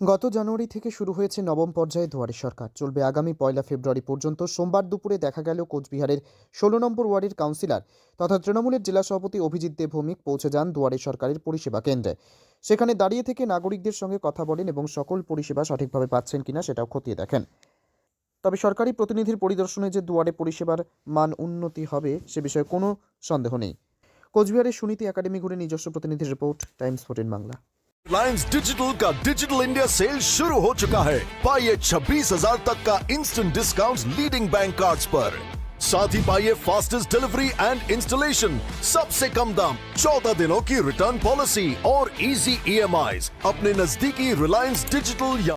গত জানুয়ারি থেকে শুরু হয়েছে নবম পর্যায়ে দুয়ারে সরকার। চলবে আগামী পয়লা ফেব্রুয়ারি পর্যন্ত সোমবার দুপুরে দেখা গেল কোচবিহারের ষোলো নম্বর ওয়ার্ডের কাউন্সিলর তথা তৃণমূলের জেলা সভাপতি অভিজিৎ দেব ভৌমিক পৌঁছে যান দুয়ারে সরকারের পরিষেবা কেন্দ্রে। সেখানে দাঁড়িয়ে থেকে নাগরিকদের সঙ্গে কথা বলেন এবং সকল পরিষেবা সঠিকভাবে পাচ্ছেন কিনা সেটাও খতিয়ে দেখেন। তবে সরকারি প্রতিনিধির পরিদর্শনে যে দুয়ারে পরিষেবার মান উন্নতি হবে সে বিষয়ে কোনো সন্দেহ নেই। কোচবিহারের সুনীতি একাডেমি ঘুরে নিজস্ব প্রতিনিধির report, Times fourteen Bangla. Reliance digital का डिजिटल इंडिया सेल शुरू हो चुका है। पाइए छब्बीस हज़ार तक का instant discount leading bank card पर। साथ ही पाइए फास्टेस्ट डिलीवरी एंड इंस्टॉलेशन सबसे कम दाम 14 दिनों की रिटर्न पॉलिसी और इजी ईएमआई अपने नजदीकी रिलायंस डिजिटल या